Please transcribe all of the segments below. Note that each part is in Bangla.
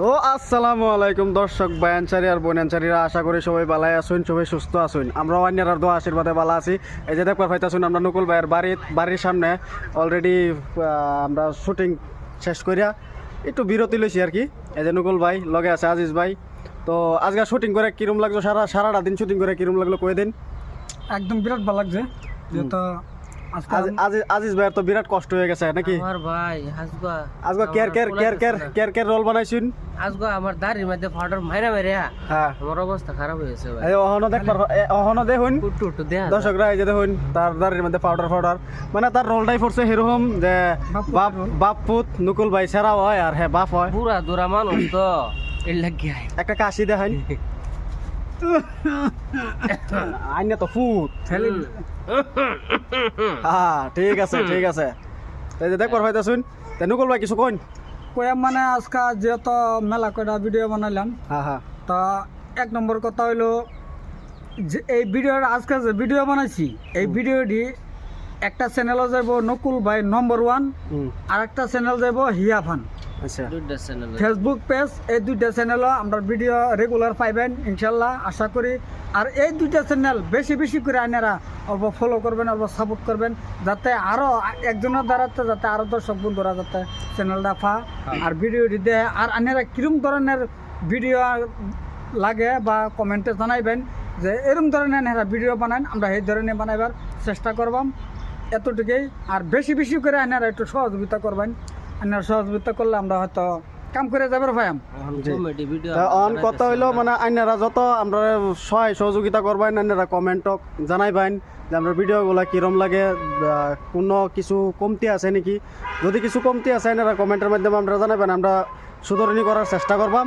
তো আসসালামু আলাইকুম দর্শক, বায়ানচারি আর বনানচারীরা, আশা করি সবাই ভালাই আসুন সবাই সুস্থ আসুন আমরা অন্যের আর দোয়া আশীর্বাদে ভালো আছি। এই যে দেখবার পাইতেছুন আমরা নকুল ভাইয়ের বাড়ির বাড়ির সামনে অলরেডি আমরা শুটিং শেষ করিয়া একটু বিরতি লইছি আর কি। এই যে নকুল ভাই, লগে আছে আজিজ ভাই। তো আজকে শুটিং করে কিরম লাগল সারা, সারাটা দিন শুটিং করে কিরম লাগল? কয়ে দিন? একদম বিরাট ভালো লাগছে। যেহেতু আজিজ আজিজ ভাইয়ের তো বিরাট কষ্ট হয়ে গেছে নাকি? আমার ভাই হাসগা আজকে care care care care care care roll বানাইছুন? আজগা আমার দাড়ির মধ্যে ফাটার মাইরা মেরে হ্যাঁ। আমার অবস্থা খারাপ হয়েছে ভাই। এই অহনো দেখবার অহনো দেখুন। কুটু টু দেয়া দর্শকরা এই যে দেখুন তার দাড়ির মধ্যে পাউডার পাউডার। মানে তার রোলটাই পড়ছে সেরকম যে বাপ বাপ পুত নকুল ভাই সেরা হয় আর হ্যাঁ বাপ হয়। পুরা দূরা মানুষ তো এর লাগে একটা কাশি দেখান আইনে তো ফুট। হ্যাঁ ঠিক আছে ঠিক আছে। এই যে দেখবার হয়তো শুন। তে নকুল ভাই কিছু কইন? কয়ে মানে আজকে যেহেতু মেলা কয়টা ভিডিও বানাইলাম হ্যাঁ হ্যাঁ তা এক নম্বর কথা হইল যে এই ভিডিওর আজকে যে ভিডিও বানাইছি এই ভিডিওটি একটা চ্যানেলও যাব নকুল ভাই নম্বর ওয়ান আর একটা চ্যানেল যাব হিয়া ফান। আচ্ছা। দুইটা চ্যানেল ফেসবুক পেজ এই দুইটা চ্যানেলও আমরা ভিডিও রেগুলার পাইবেন ইনশাল্লাহ আশা করি। আর এই দুইটা চ্যানেল বেশি বেশি করে আইনারা অল্প ফলো করবেন অল্প সাপোর্ট করবেন যাতে আরও একজনের দ্বারাতে যাতে আরও দর্শক বন্ধুরা যাতে চ্যানেলটা পা আর ভিডিওটি দেয়। আর আইনারা কিরম ধরনের ভিডিও লাগে বা কমেন্টে জানাইবেন যে এরম ধরনের এনারা ভিডিও বানান আমরা এই ধরনের বানাইবার চেষ্টা করবাম। এতটুকুই। আর বেশি বেশি করে আইনারা একটু সহযোগিতা করবেন। আইনারা সহযোগিতা করলে আমরা হয়তো কাম করে যাবার ভাইয়াম অন কথা হইল মানে আইনারা যত আমরা সহায় সহযোগিতা করবেন আইনারা কমেন্টক জানাইবেন যে আমরা ভিডিওগুলো কিরম লাগে কোনো কিছু কমতি আছে নাকি? যদি কিছু কমতি আছে আইনারা কমেন্টের মাধ্যমে আমরা জানাবেন আমরা সুধরণী করার চেষ্টা করবাম।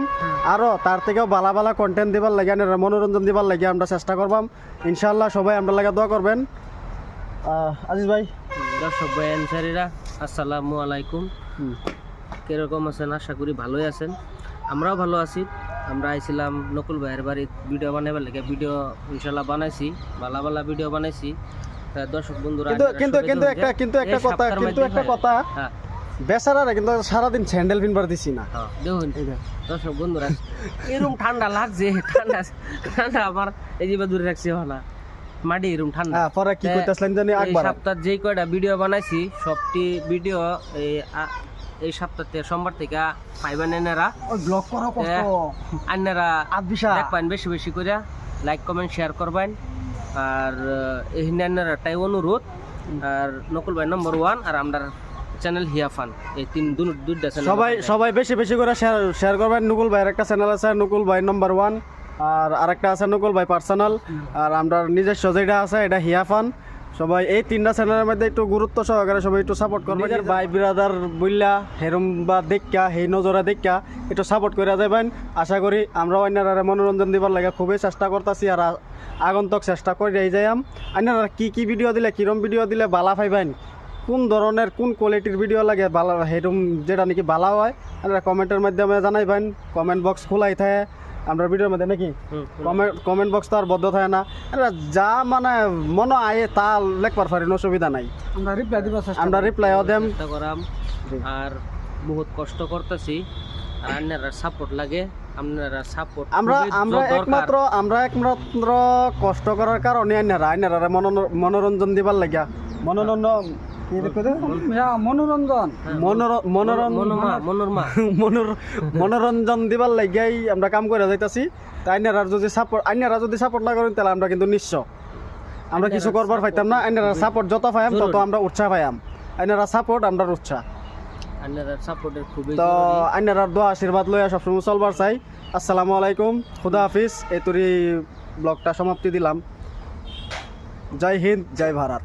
আরও তার থেকেও বালা বালা কন্টেন্ট দিবার লাগে আইনারা মনোরঞ্জন দিবার লাগে আমরা চেষ্টা করবাম। ইনশাল্লাহ সবাই আমরা লাগে দোয়া করবেন। আজিজ ভাই। দর্শক ভাই আনসারিরা আসসালামু আলাইকুম। কীরকম আছেন? আশা করি ভালোই আছেন। আমরাও ভালো আছি। আমরা আইছিলাম নকুল ভাইয়ের বাড়ির ভিডিও বানাবার লাগে। ভিডিও ইনশাল্লাহ বানাইছি ভালো ভালো ভিডিও বানাইছি। দর্শক বন্ধুরা কিন্তু কিন্তু একটা কিন্তু একটা কথা কিন্তু একটা কথা। হ্যাঁ। বেচারারা কিন্তু সারাদিন স্যান্ডেল পিনবার দিছি না। হ্যাঁ, দেখুন। দর্শক বন্ধুরা এরকম ঠান্ডা লাগছে। ঠান্ডা ঠান্ডা আমার এই যে দূরে রাখছি না। মাটি এরকম ঠান্ডা। হ্যাঁ পরে কি তে কইতাছিলেন জানি এই একবার সপ্তাহ যে কয়টা ভিডিও বানাইছি সবটি ভিডিও এই এই সপ্তাহে সোমবার থেকে পাইবেন এনারা। ওই ব্লক করো কষ্ট। আন্নারা দেখবেন বেশি বেশি করে লাইক কমেন্ট শেয়ার করবেন। আর আন্নারা টাই অনুরোধ। আর নকুল ভাই নম্বর ওয়ান আর আমরা চ্যানেল হিয়াফান। এই তিন দু- দুইটা চ্যানেল সবাই সবাই বেশি বেশি করে শেয়ার শেয়ার করবেন। নকুল ভাইয়ের একটা চ্যানেল আছে নকুল ভাই নাম্বার ওয়ান আর আরেকটা আছে নকুল ভাই পার্সোনাল। আর আমরা নিজস্ব যেটা আছে এটা হিয়াফান। সবাই এই তিনটা চ্যানেলের মধ্যে একটু গুরুত্ব সহকারে সবাই একটু সাপোর্ট করবেন নিজের ভাই বিরাদার বইলা হেরম বা দেখা সেই নজরা দেখা একটু সাপোর্ট করে যাবেন আশা করি আমরা অন্যরা মনোরঞ্জন দিবার লাগে খুবই চেষ্টা করতেছি আর আগন্তক চেষ্টা করে যাইম অন্যরা কি কি ভিডিও দিলে কিরম ভিডিও দিলে বালা পাইবেন? কোন ধরনের কোন কোয়ালিটির ভিডিও লাগে ভালো সেরকম যেটা নাকি ভালো হয় আপনারা কমেন্টের মাধ্যমে জানাইবেন। কমেন্ট বক্স খোলাই থাকে। আমরা ভিডিওর মধ্যে নাকি? কমেন্ট কমেন্ট বক্স তো আর বদ্ধ থাকে না। যা মানে মনে আয়ে তা লেখবার পারেন অসুবিধা নাই। আমরা রিপ্লাই দিব আমরা রিপ্লাই দেম। আর বহুত কষ্ট করতেছি। আর আপনারা সাপোর্ট লাগে আপনারা সাপোর্ট আমরা আমরা একমাত্র আমরা একমাত্র কষ্ট করার কারণে আইনারা আইনারা মনোরঞ্জন দিবার লাগিয়া। মনোরঞ্জন কি দেখো তো? মনোরঞ্জন। মনোরঞ্জন মনোরঞ্জন দিবার লাগিয়াই আমরা কাম করে যাইতাছি। তাই আইনারা যদি সাপোর্ট আইনারা যদি সাপোর্ট না করেন তাহলে আমরা কিন্তু নিঃস্ব। আমরা কিছু করবার পাইতাম না। আইনারা সাপোর্ট যত পাইম তত আমরা উৎসাহ পাইম আইনারা সাপোর্ট আমরা উৎসাহ। তো জরুরি। আইনারা দোয়া আশীর্বাদ লইয়া সবসময় চলবার চাই। আসসালামু আলাইকুম খুদা হাফিজ। এই তুরি ব্লগটা সমাপ্তি দিলাম। জয় হিন্দ জয় ভারত।